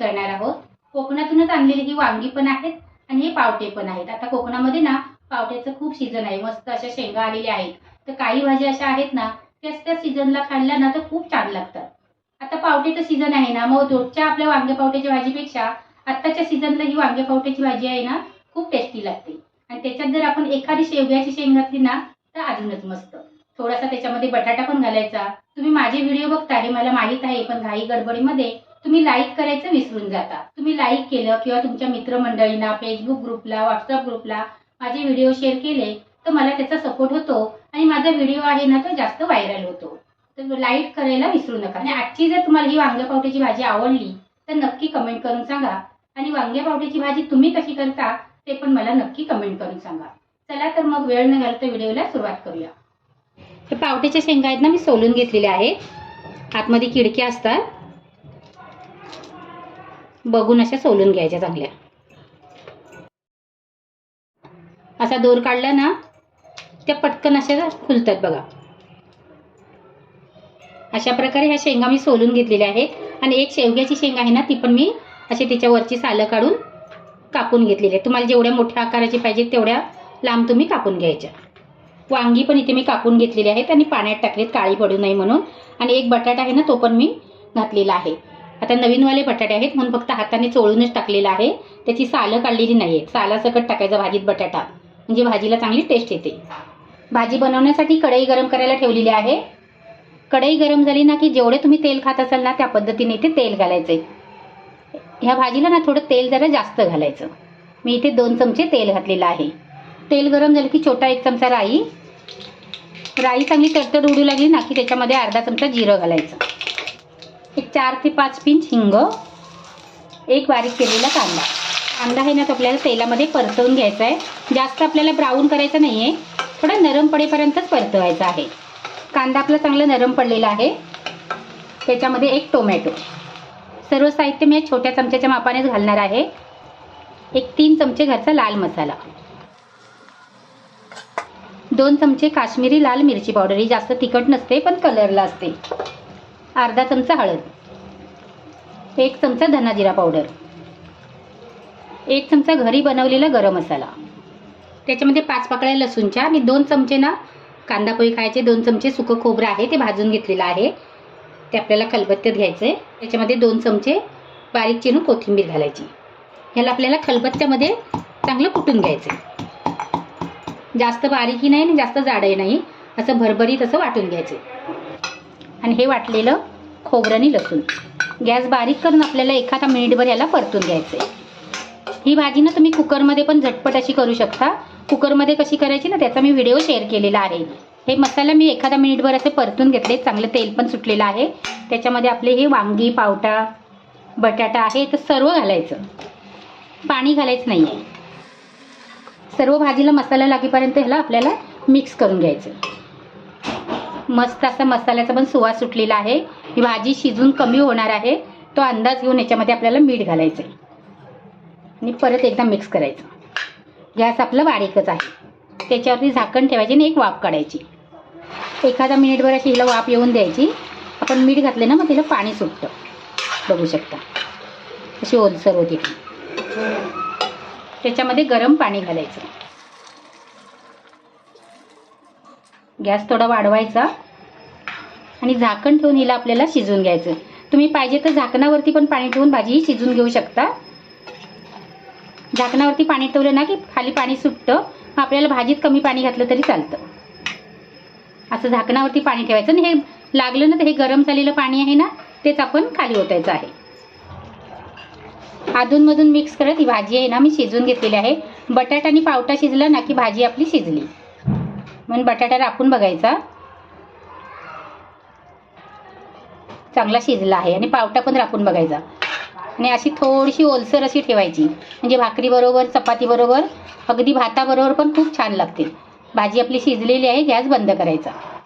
करणार आहोत. कोकणातूनच आणलेली ही वांगी पण आहेत आणि हे पावटे पण आहेत. आता कोकणामध्ये ना पावट्याचं खूप सीझन आहे. मस्त अशा शेंगा आलेल्या आहेत. तर काही भाज्या अशा आहेत ना त्याच त्या सीझनला खाल्ल्या ना तर खूप छान लागतात. आता पावट्याचं सीझन आहे ना मग रोजच्या आपल्या वांगे पावट्याच्या भाजीपेक्षा आत्ताच्या सीझनला ही वांगे पावट्याची भाजी आहे ना खूप टेस्टी लागते. आणि त्याच्यात जर आपण एखादी शेवग्याची शेंग घातली ना तर अजूनच मस्त. थोडासा त्याच्यामध्ये बटाटा पण घालायचा. तुम्ही माझे व्हिडिओ बघता हे मला माहीत आहे पण घाई गडबडीमध्ये तुम्ही लाईक करायचं विसरून जाता. तुम्ही लाईक केलं किंवा तुमच्या मित्रमंडळींना फेसबुक ग्रुपला व्हॉट्सअप ग्रुपला माझे व्हिडिओ शेअर केले तर मला त्याचा सपोर्ट होतो आणि माझा व्हिडिओ आहे ना तो जास्त व्हायरल होतो. तर लाईक करायला विसरू नका. आणि आजची जर तुम्हाला ही वांग्या पावट्याची भाजी आवडली तर नक्की कमेंट करून सांगा. आणि वांग्या पावट्याची भाजी तुम्ही कशी करता ते पण मला नक्की कमेंट करून सांगा. चला तर मग वेळ न घालता व्हिडिओला सुरुवात करूया. हे पावट्याच्या शेंगा आहेत ना मी सोलून घेतलेल्या आहेत. आतमध्ये किडक्या असतात. बघून अशा सोलून घ्यायच्या चांगल्या. असा दोर काढला ना त्या पटकन अशा खुलतात बघा. अशा प्रकारे ह्या शेंगा मी सोलून घेतलेल्या आहेत आणि एक शेवग्याची शेंग आहे ना ती पण मी अशी तिच्यावरची सालं काढून कापून घेतलेली आहे. तुम्हाला जेवढ्या मोठ्या आकाराची पाहिजे तेवढ्या लांब तुम्ही कापून घ्यायच्या. वांगी पण इथे मी कापून घेतलेली आहेत आणि पाण्यात टाकलेत काळी पडू नये म्हणून. आणि एक बटाटा आहे ना तो पण मी घातलेला आहे. आता नवीनवाले बटाटे आहेत म्हणून फक्त हाताने चोळूनच टाकलेलं आहे. त्याची सालं काढलेली नाही आहे सालासकट टाकायचा भाजीत बटाटा. म्हणजे भाजीला चांगली टेस्ट येते. भाजी बनवण्यासाठी कढई गरम करायला ठेवलेली आहे. कढई गरम झाली ना की जेवढे तुम्ही तेल खात असाल ना त्या पद्धतीने इथे तेल घालायचे ह्या भाजीला ना थोडं तेल जरा जास्त घालायचं. मी इथे दोन चमचे तेल घातलेलं आहे. तेल गरम झालं की छोटा एक चमचा राई. राई चांगली तडतड उडू लागली ना की त्याच्यामध्ये अर्धा चमचा जिरं घालायचं. एक चार ते पाच पिंच हिंग एक बारीक केलेला कांदा. कांदा आहे ना तो आपल्याला तेलामध्ये परतवून घ्यायचा आहे. जास्त आपल्याला ब्राऊन करायचं नाही आहे थोडा नरम पडेपर्यंतच परतवायचा आहे. कांदा आपला चांगला नरम पडलेला आहे. त्याच्यामध्ये एक टोमॅटो सर्व साहित्य मी छोट्या चमच्याच्या मापानेच घालणार आहे. एक तीन चमचे घरचा लाल मसाला. दोन चमचे काश्मीरी लाल मिरची पावडर. ही जास्त तिखट नसते पण कलरला असते. अर्धा चमचा हळद. एक चमचा धनाजिरा पावडर. एक चमचा घरी बनवलेला गरम मसाला. त्याच्यामध्ये पाच पाकळ्या लसूणच्या आणि दोन चमचे ना कांदा पोळी खायचे दोन चमचे सुकं खोबरं आहे ते भाजून घेतलेलं आहे. ते आपल्याला खलबत्त्यात घ्यायचं आहे त्याच्यामध्ये दोन चमचे बारीक चिरून कोथिंबीर घालायची. ह्याला आपल्याला खलबत्त्यामध्ये चांगलं कुटून घ्यायचं आहे जास्त बारीकही नाही आणि जास्त जाडही नाही. असं भरभरीत असं वाटून घ्यायचं आणि हे वाटलेलं खोबरं आणि लसूण. गॅस बारीक करून आपल्याला एखादा मिनिटभर याला परतून घ्यायचं आहे ही भाजी ना तुम्ही कुकरमध्ये पण झटपट अशी करू शकता. कुकरमध्ये कशी करायची ना त्याचा मी व्हिडिओ शेअर केलेला आहे. हे मसाला मी एखादा मिनिटभर असे परतून घेतले. चांगलं तेल पण सुटलेलं आहे. त्याच्यामध्ये आपले हे वांगी पावटा बटाटा आहे तर सर्व घालायचं. पाणी घालायचं नाही आहे सर्व भाजीला मसाला लागेपर्यंत ह्याला आपल्याला मिक्स करून घ्यायचं. मस्त असा मसाल्याचा पण सुवास सुटलेला आहे. ही भाजी शिजून कमी होणार आहे. तो अंदाज घेऊन याच्यामध्ये आपल्याला मीठ घालायचं आहे आणि परत एकदा मिक्स करायचं. गॅस आपलं बारीकच आहे. त्याच्यावरती झाकण ठेवायची आणि एक वाफ काढायची. एखादा मिनिटभर अशी हिला वाफ येऊन द्यायची. आपण मीठ घातले ना मग तिला पाणी सुटतं. बघू शकता. अशी ओलसर होती त्याच्यामध्ये गरम पाणी घालायचं. गॅस थोडा वाढवायचा आणि झाकण ठेवून हिला आपल्याला शिजवून घ्यायचं. तुम्ही पाहिजे तर झाकणावरती पण पाणी ठेवून भाजी शिजून घेऊ शकता. झाकणावरती पाणी ठेवलं ना की खाली पाणी सुटतं मग आपल्याला भाजीत कमी पाणी घातलं तरी चालतं. असं झाकणावरती पाणी ठेवायचं आणि हे लागलं ना तर हे गरम झालेलं पाणी आहे ना तेच आपण खाली ओतायचं आहे. अधूनमधून मिक्स करत ही भाजी आहे ना मी शिजवून घेतलेली आहे. बटाटा आणि पावटा शिजला ना की भाजी आपली शिजली. म्हणून बटाटा राखून बघायचा. चांगला शिजला आहे आणि पावटा पण राखून बघायचा. आणि अशी थोडीशी ओलसर अशी ठेवायची. म्हणजे भाकरीबरोबर चपातीबरोबर अगदी भाताबरोबर पण खूप छान लागते. भाजी आपली शिजलेली आहे गॅस बंद करायचा.